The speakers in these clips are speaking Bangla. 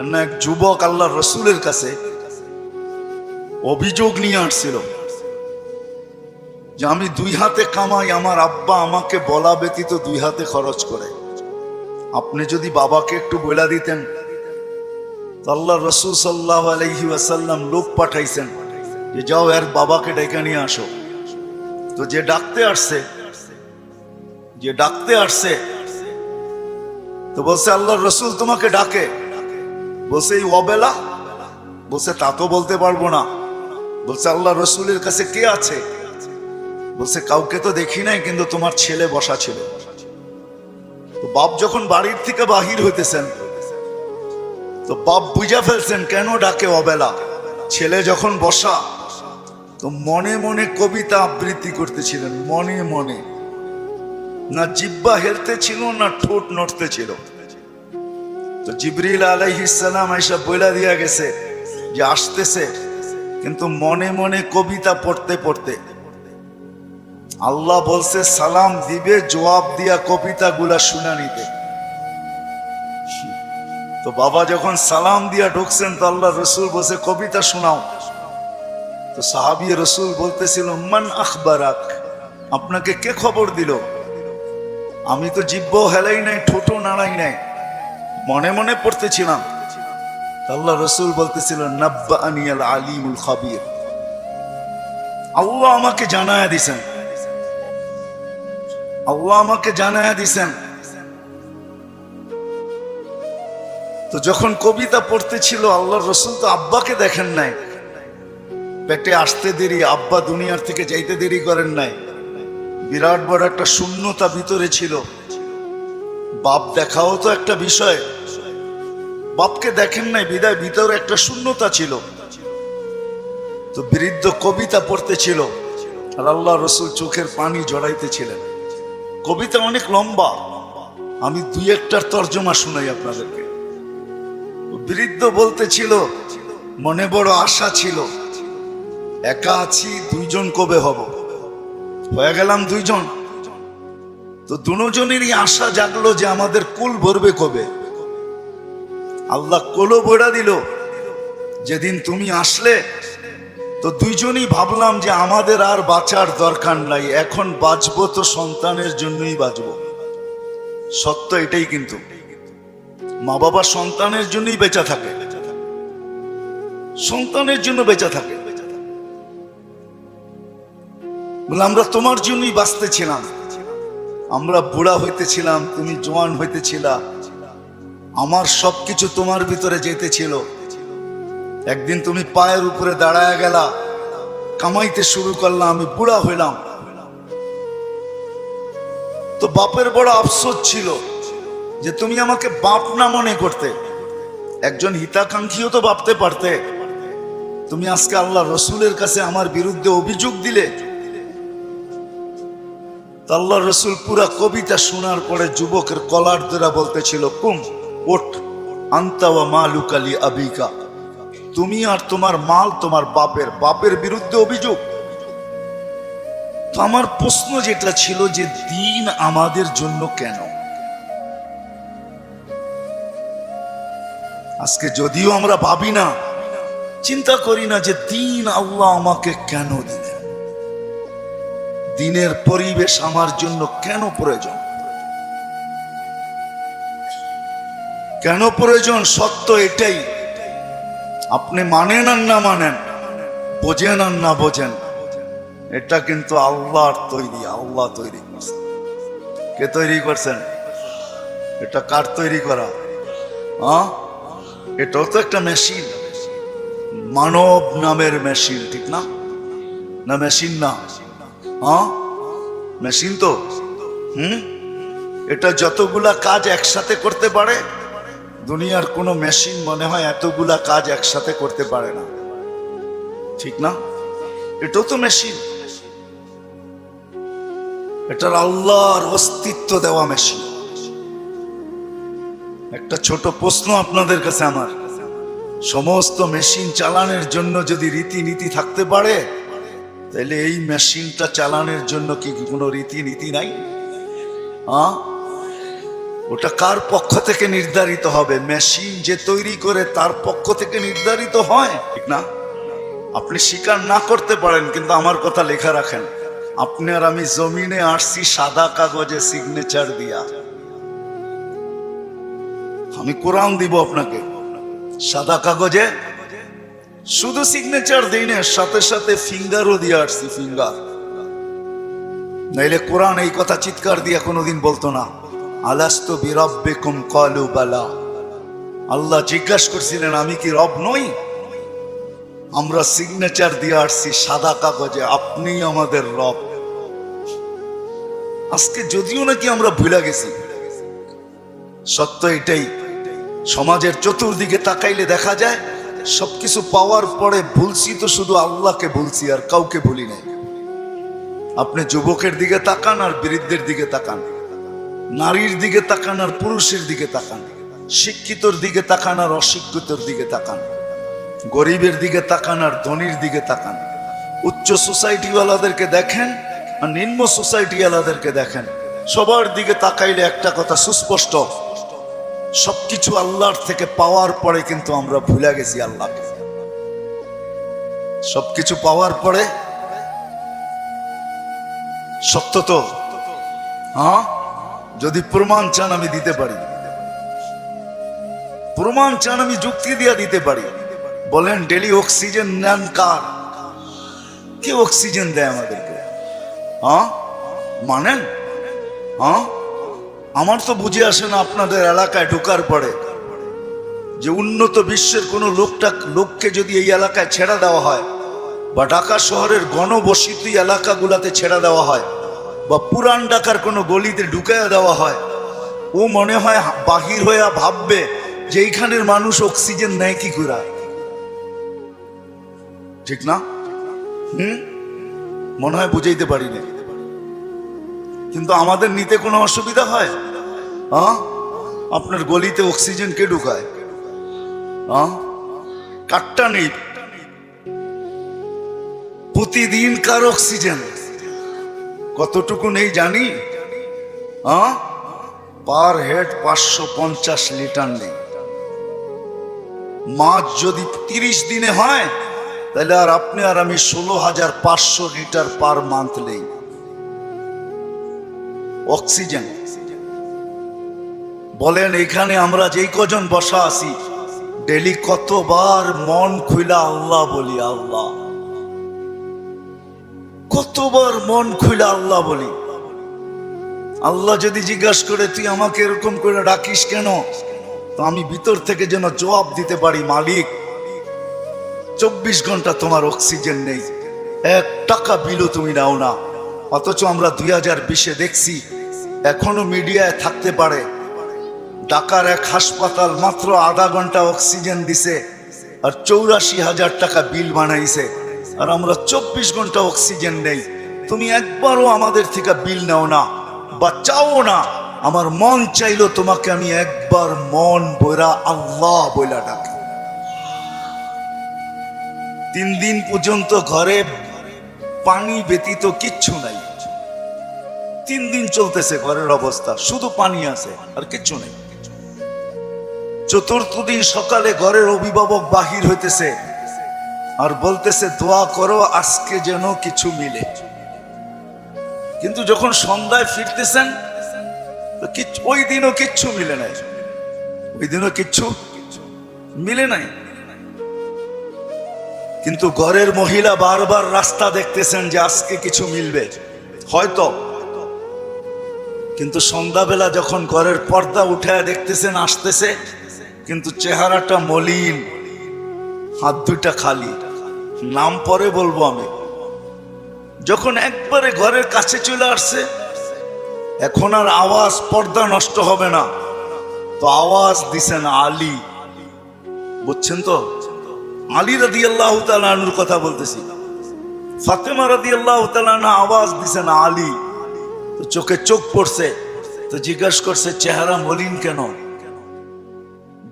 এক যুবক আল্লাহ রসুলের কাছে অভিযোগ নিয়ে আসছিল যে আমি দুই হাতে কামাই, আমার আব্বা আমাকে বলা ব্যতীত দুই হাতে খরচ করে। আপনি যদি বাবাকে একটু বলে দিতেন আল্লাহ রসুল সাল্লাহ আলহি আসাল্লাম লোক পাঠাইছেন যে যাও এর বাবাকে ডেকে নিয়ে আসো। তো যে ডাকতে আসছে, যে ডাকতে আসছে, তো বলছে, আল্লাহ রসুল তোমাকে ডাকে। বলছে, এই অবেলা? বলছে, তা তো বলতে পারব না। বলছে, আল্লাহ রসুলের কাছে কে আছে? বলছে, কাউকে তো দেখি নাই, কিন্তু তোমার ছেলে বসা ছিল। তো বাপ যখন বাড়ির থেকে বাহির হইতেছেন, তো বাপ বুঝা ফেলছেন, কেন ডাকে অবেলা? ছেলে যখন বসা? তো মনে মনে কবিতা আবৃত্তি করতেছিলেন, মনে মনে। না জিব্বা হেলতে ছিল না ঠোঁট নড়তে ছিল তো জিবরিল আলাইহিসালাম এসব বইলা দিয়া গেছে যে আসতেছে, কিন্তু মনে মনে কবিতা পড়তে পড়তে আল্লাহ বলছে, সালাম দিবে, জবাব দিয়া কবিতা গুলা শুনা নিতে। তো বাবা যখন সালাম দিয়া ঢুকছেন, তো আল্লাহ রসুল বসে কবিতা শোনাও। তো সাহাবি রসুল বলতেছিল, মান আখবারাক? আপনাকে কে খবর দিল? আমি তো জিব্ব হেলাই নাই ঠোঁটো নাড়াই নাই। মনে মনে পড়তেছিলাম। আল্লাহ রসুল বলতেছিল আলিমুল খাবির। আল্লাহ আমাকে জানায়া দিছেন। আল্লাহ আমাকে জানায়া দিছেন। তো যখন কবিতা পড়তেছিল আল্লাহ রসুল তো আব্বাকে দেখেন নাই। পেটে আসতে দেরি, আব্বা দুনিয়ার থেকে যাইতে দেরি করেন নাই। বিরাট বড় একটা শূন্যতা ভিতরে ছিল। বাপ দেখাও তো একটা বিষয়। বাপকে দেখেন নাই, বিদায় ভিতরে একটা শূন্যতা ছিল। তো বৃদ্ধ কবিতা পড়তেছিল আর আল্লাহ রসুল চোখের পানি জড়াইতেছিলেন কবিতা অনেক লম্বা। আমি দুই একটার তর্জমা শুনাই আপনাদেরকে। বৃদ্ধ বলতেছিল মনে বড় আশা ছিল, একা আছি, দুইজন কবে হব? হয়ে গেলাম দুইজন। তো দুজনেরই আশা জাগলো যে আমাদের কুল ভরবে কবে? আল্লাহ কোলো বইড়া দিল, যেদিন তুমি আসলে, তো দুইজনই ভাবলাম যে আমাদের আর বাঁচার দরকার নাই, এখন বাঁচবো তো সন্তানের জন্যই বাঁচবো। সত্য এটাই কিন্তু। মা বাবা সন্তানের জন্যই বেঁচা থাকে। সন্তানের জন্য বেঁচা থাকে। আমরা তোমার জন্যই বাঁচতেছিলাম আমরা বুড়া হইতেছিলাম, তুমি জোয়ান হইতেছিলা। আমার সবকিছু তোমার ভিতরে যেতেছিল। একদিন তুমি পায়ের উপরে দাঁড়ায় গেলা, কামাইতে শুরু করলাম আমি বুড়া হইলাম। তো বাপের বড় আফসোস ছিল যে তুমি আমাকে বাপ না মনে করতে। একজন হিতাকাঙ্ক্ষীও তো ভাবতে পারতে। তুমি আজকে আল্লাহ রসুলের কাছে আমার বিরুদ্ধে অভিযোগ দিলে। তো আল্লাহ রসুল পুরা কবিতা শোনার পরে যুবকের কলার দ্বারা বলতেছিল, কুম, ওঠ আন্তাওয়া মালুকালি আবিকা। তুমি আর তোমার মাল তোমার বাপের বাপের বিরুদ্ধে অভিযোগ। তো আমার প্রশ্ন যেটা ছিল যে, দিন আমাদের জন্য কেন? আজকে যদিও আমরা ভাবি না, চিন্তা করি না যে দিন আল্লাহ আমাকে কেন দিলেন দিনের পরিবেশ আমার জন্য কেন প্রয়োজন? কেন প্রয়োজন? সত্য এটাই। আপনি মানেন আর না মানেন, বোঝেন আর না বোঝেন, এটা কিন্তু আল্লাহর তৈরি, আল্লাহ তৈরি করছেন কে তৈরি করছেন? এটা কার তৈরি করা? হ্যাঁ এটাও তো একটা মেশিন মানব নামের মেশিন ঠিক না? না মেশিন না। হ্যাঁ? মেশিন তো। হুম? এটা যতগুলা কাজ একসাথে করতে পারে, দুনিয়ার কোনো মেশিন মনে হয় এতগুলা কাজ একসাথে করতে পারে না। ঠিক না? এটাও তো মেশিন। এটার আল্লাহর অস্তিত্ব দেওয়া মেশিন। একটা ছোট প্রশ্ন আপনাদের কাছে আমার। সমস্ত মেশিন চালানোর জন্য যদি রীতিনীতি থাকতে পারে তাহলে এই মেশিনটা চালানোর জন্য কি কোনো রীতিনীতি নাই? হ্যাঁ ওটা কার পক্ষ থেকে নির্ধারিত হবে? মেশিন যে তৈরি করে তার পক্ষ থেকে নির্ধারিত হয়? ঠিক না? আপনি স্বীকার না করতে পারেন, কিন্তু আমার কথা লেখা রাখেন। আপনি আর আমি জমিনে আসছি সাদা কাগজে সিগনেচার দিয়া। আমি কোরআন দিব আপনাকে। সাদা কাগজে শুধু সিগনেচার দিই সাথে সাথে ফিঙ্গারও দিয়ে আসছি ফিঙ্গার নাইলে কোরআন এই কথা চিৎকার দিয়ে কোনোদিন বলতো না। আলাস্ত বিরব্বেকুম কলু বালা। আল্লাহ জিজ্ঞাসা করছিলেন, আমি কি রব নই? আমরা সিগনেচার দিয়ে আসছি সাদা কাগজে আপনি আমাদের রব। আজকে যদিও নাকি আমরা ভুলে গেছি। সত্য এটাই, সমাজের চতুর্দিকে তাকাইলে দেখা যায় সবকিছু পাওয়ার পরে ভুলছি তো শুধু আল্লাহকে ভুলছি আর কাউকে ভুলি নাই। আপনি যুবকের দিকে তাকান, আর বৃদ্ধের দিকে তাকান। নারীর দিকে তাকান, আর পুরুষের দিকে তাকান। শিক্ষিতর দিকে তাকান, আর অশিক্ষিতর দিকে তাকান। গরিবের দিকে তাকান, আর ধনির দিকে তাকান। উচ্চ সোসাইটিওয়ালাদেরকে দেখেন, আর নিম্ন সোসাইটিওয়ালাদেরকে দেখেন। সবার দিকে তাকাইলে একটা কথা সুস্পষ্ট সবকিছু আল্লাহর থেকে পাওয়ার পরে কিন্তু আমরা ভুলে গেছি আল্লাহকে। সবকিছু পাওয়ার পরে সত্য তো? হ্যাঁ? যদি প্রমাণ চান আমি দিতে পারি। প্রমাণ চান আমি যুক্তি দিয়ে দিতে পারি। বলেন, ডেলি অক্সিজেন নেন কার? কে অক্সিজেন দেয় আমাদেরকে? হ্যাঁ? মানেন? হ্যাঁ? আমার তো বুঝে আসে না আপনাদের এলাকায় ঢোকার পরে যে উন্নত বিশ্বের কোনো লোকটা, লোককে যদি এই এলাকায় ছেড়া দেওয়া হয় বা ঢাকা শহরের গণবসতি এলাকাগুলাতে ছেড়া দেওয়া হয় বা পুরান ঢাকার কোনো গলিতে ঢুকাইয়া দেওয়া হয়, ও মনে হয় বাহির হইয়া ভাববে যে এইখানের মানুষ অক্সিজেন নেয় কি করে। ঠিক না? হুম? মনে হয় বুঝাইতে পারি না কিন্তু আমাদের নিতে কোনো অসুবিধা হয়? হ্যাঁ আপনার গলিতে অক্সিজেন কে ঢুকায়? হ্যাঁ নেই। প্রতিদিন কার অক্সিজেন? কতটুকু নেই জানি? হ্যাঁ পার হেড পাঁচশো পঞ্চাশ লিটার নেই। মাছ যদি তিরিশ দিনে হয়, তাহলে আর আপনি আর আমি ষোলো হাজার পাঁচশো লিটার পার মান্থ নেই। অক্সিজেন। বলেন, এখানে আমরা যেই কজন বসা আছি, ডেলি কতবার মন খুইলা আল্লাহ বলি, আল্লাহ। কতবার মন খুইলা আল্লাহ বলি। আল্লাহ যদি জিজ্ঞাসা করে, তুই আমাকে এরকম করে ডাকিস কেন? তো আমি ভিতর থেকে যেন জবাব দিতে পারি, মালিক, চব্বিশ ঘণ্টা তোমার অক্সিজেন নেই। এক টাকা বিলও তুমি নাও না। অথচ আমরা দুই হাজার বিশে দেখছি এখনও মিডিয়ায় থাকতে পারে। ঢাকার এক হাসপাতাল মাত্র আধা ঘণ্টা অক্সিজেন দিছে আর চৌরাশি হাজার টাকা বিল বানাইছে। আর আমরা চব্বিশ ঘণ্টা অক্সিজেন নেই। তুমি একবারও আমাদের থেকে বিল নাও না বা চাও না। আমার মন চাইলো তোমাকে আমি একবার মন বইরা আল্লাহ বইলা ডাকি। তিন দিন পর্যন্ত ঘরে পানি ব্যতীত কিচ্ছু নাই। তিন দিন চলতেছে ঘরের অবস্থা, শুধু পানি আছে, আর কিচ্ছু নেই। চতুর্থ দিন সকালে ঘরের অভিভাবক বাহির হইতেছে আর বলতেছে, দোয়া করো, আজকে যেন কিছু মিলে। কিন্তু যখন সন্ধ্যায় ফিরতেছেন ওই দিনও কিচ্ছু মিলে নাই। ওই দিনও কিচ্ছু মিলে নাই। কিন্তু ঘরের মহিলা বারবার রাস্তা দেখতেছেন যে আজকে কিছু মিলবে। হয়তো। কিন্তু সন্ধ্যাবেলা যখন ঘরের পর্দা উঠে দেখতেছেন, আসতেছে, কিন্তু চেহারাটা মলিন, হাত দুইটা খালি। নাম পরে বলব আমি। যখন একবারে ঘরের কাছে চলে আসছে, এখন আর আওয়াজ পর্দা নষ্ট হবে না। তো আওয়াজ দিছেন আলী। বুঝছেন তো? আলী রাদি আল্লাহ তালুর কথা বলতেছি। ফাতেমা রাদি আল্লাহ তালানা আওয়াজ দিছেন আলী? তো চোখে চোখ পড়ছে, তো জিজ্ঞাসা করছে, চেহারা মলিন কেন?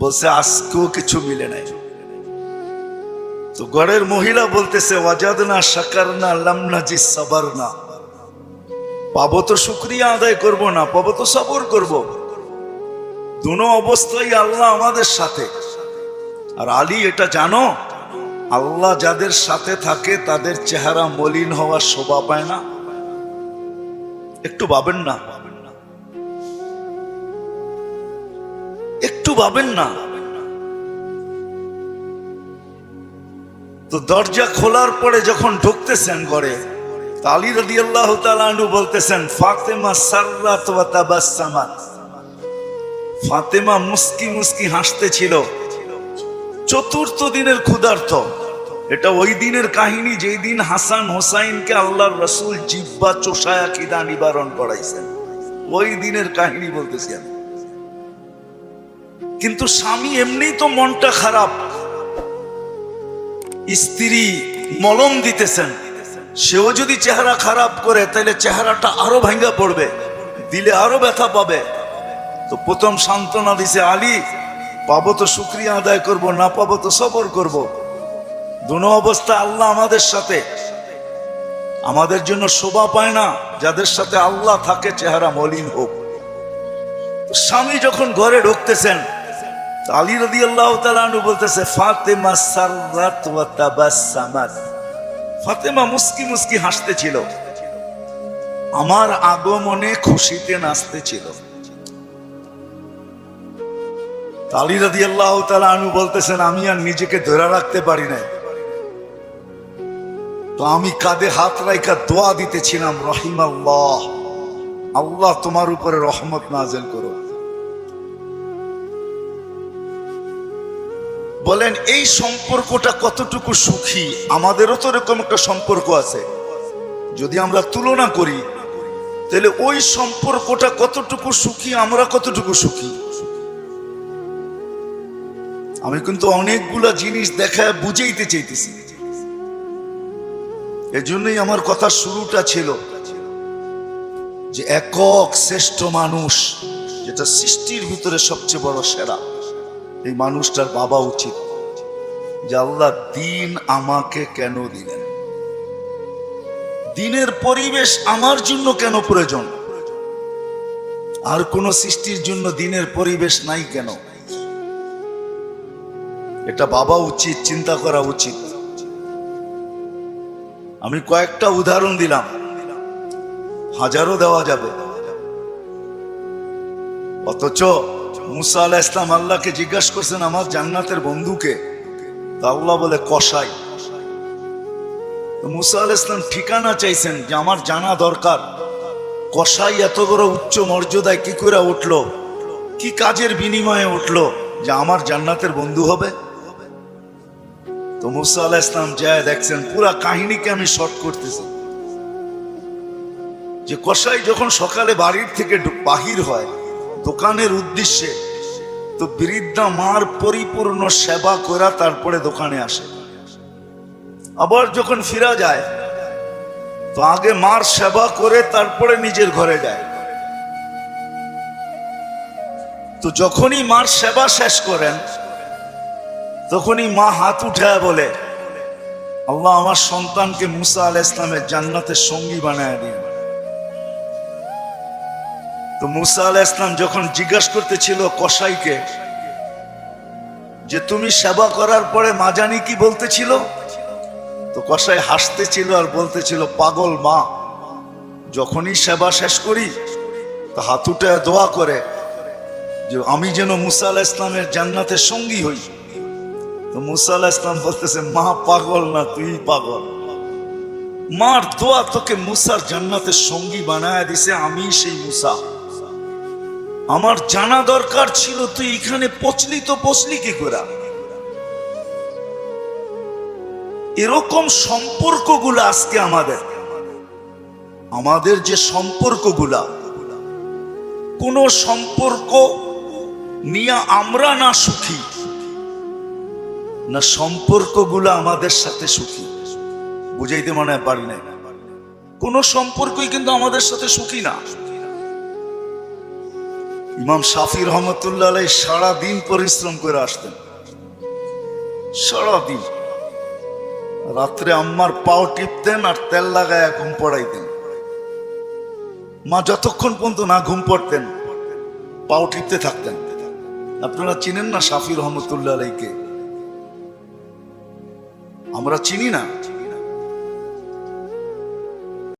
বলছে, আজকেও কিছু মিলে নাই। তো ঘরের মহিলা বলতেছে ওয়াজাদ না সাকার না লামনা জি সাবার না পাবো তো শুক্রিয়া আদায় করব না, পাবো তো সবর করব। দুনো অবস্থায় আল্লাহ আমাদের সাথে। আর আলী এটা জানো আল্লাহ যাদের সাথে থাকে, তাদের চেহারা মলিন হওয়ার শোভা পায় না। একটু ভাবেন না। একটু ভাবেন না। তো দরজা খোলার পরে যখন ঢুকতেছেন ঘরে আলী রাদি আল্লাহ তালু বলতেছেন, ফাতেমা সার্রাত ফাতেমা মুস্কি মুস্কি হাসতেছিল। চতুর্থ দিনের ক্ষুধার্থ এটা ওই দিনের কাহিনী যেই দিন হাসান হোসাইনকে আল্লাহর রসুল জিব্বা চোষায়া কিদা নিবারণ করাইছেন। ওই দিনের কাহিনী বলতেছি আমি। কিন্তু স্বামী এমনি তো মনটা খারাপ। স্ত্রী মলম দিতেছেন। সেও যদি চেহারা খারাপ করে তাহলে চেহারাটা আরও ভাঙ্গা পড়বে, দিলে আরও ব্যথা পাবে। তো প্রথম সান্ত্বনা দিছে আলী পাবো তো শুক্রিয়া আদায় করব, না পাবো তো সবর করব। দুনো অবস্থা আল্লাহ আমাদের সাথে। আমাদের জন্য শোভা পায় না, যাদের সাথে আল্লাহ থাকে, চেহারা মলিন হোক। স্বামী যখন ঘরে ঢুকতেছেন আলী রদি আল্লাহ তালু বলতেছে, ফাতেমা সাররাত ওয়া ফাতেমা মুস্কি মুস্কি হাসতেছিল। আমার আগমনে খুশিতে নাচতেছিল। আলী রাদি আল্লাহ তালা আনু বলতেছেন, আমি আর নিজেকে ধরে রাখতে পারি নাই। তো আমি কাঁধে হাত রাইকা দোয়া দিতেছিলাম রহিম আল্লাহ আল্লাহ তোমার উপরে রহমত নাজেল করো বলেন, এই সম্পর্কটা কতটুকু সুখী? আমাদেরও তো এরকম একটা সম্পর্ক আছে। যদি আমরা তুলনা করি, তাহলে ওই সম্পর্কটা কতটুকু সুখী, আমরা কতটুকু সুখী? আমি কিন্তু অনেকগুলা জিনিস দেখা বুঝাইতে চাইতেছি। এজন্যই আমার কথা শুরুটা ছিল যে একক শ্রেষ্ঠ মানুষ যেটা সৃষ্টির ভিতরে সবচেয়ে বড় সেরা, এই মানুষটার বাবা উচিত। যে আল্লাহ দিন আমাকে কেন দিলেন? দিনের পরিবেশ আমার জন্য কেন প্রয়োজন? আর কোন সৃষ্টির জন্য দিনের পরিবেশ নাই কেন? এটা বাবা উচিত, চিন্তা করা উচিত। আমি কয়েকটা উদাহরণ দিলাম। হাজারও দেওয়া যাবে। অথচ মুসা আলাহ ইসলাম আল্লাহকে জিজ্ঞাসা করছেন, আমার জান্নাতের বন্ধুকে? তা আল্লাহ বলে, কসাই। তো মুসা আল ইসলাম ঠিকানা চাইছেন যে, আমার জানা দরকার। কসাই এত বড় উচ্চ মর্যাদায় কি করে উঠল? কি কাজের বিনিময়ে উঠল যে, আমার জান্নাতের বন্ধু হবে? তো মুসা আলাহ ইসলাম যায় দেখছেন, পুরা কাহিনীকে আমি শর্ট করতেছি। যে কসাই যখন সকালে বাড়ির থেকে বাহির হয়, দোকানের উদ্দেশ্যে, তো বৃদ্ধা মার পরিপূর্ণ সেবা করা তারপরে দোকানে আসে। আবার যখন ফিরা যায়, তো আগে মার সেবা করে তারপরে নিজের ঘরে যায়। তো যখনই মার সেবা শেষ করেন তখনই মা হাত উঠায় বলে, আল্লাহ আমার সন্তানকে মুসা আল ইসলামের জান্নাতের সঙ্গী বানায় দিন। তো মুসা আল ইসলাম যখন জিজ্ঞাসা করতেছিল কসাইকে যে, তুমি সেবা করার পরে মা জানি কি বলতেছিল? তো কসাই হাসতেছিল আর বলতেছিল, পাগল মা, যখনই সেবা শেষ করি, তো হাত উঠায় দোয়া করে যে, আমি যেন মুসা আল ইসলামের জান্নাতের সঙ্গী হই। তো বলতেছে, মা পাগল না, তুই পাগল? মার দোয়া তোকে মুসার জান্নাতের সঙ্গী বানায় দিছে, আমি সেই মুসা। আমার জানা দরকার ছিল, তুই এখানে পচলি তো পচলি কি করে? এরকম সম্পর্কগুলো আজকে আমাদের। আমাদের যে সম্পর্কগুলা, কোন সম্পর্ক নিয়ে আমরা না সুখী। না সম্পর্কগুলো আমাদের সাথে সুখী? বুঝাইতে মনে হয় পারি না কোন সম্পর্কই কিন্তু আমাদের সাথে সুখী না। ইমাম শাফি রহমতুল্লাহ সারা দিন পরিশ্রম করে আসতেন। সারা দিন রাত্রে আম্মার পাও টিপতেন আর তেল লাগায় ঘুম পড়াইতেন। মা যতক্ষণ পর্যন্ত না ঘুম পড়তেন, পাও টিপতে থাকতেন। আপনারা চিনেন না শাফি রহমতুল্লাহ আলাইকে? আমরা চিনি না।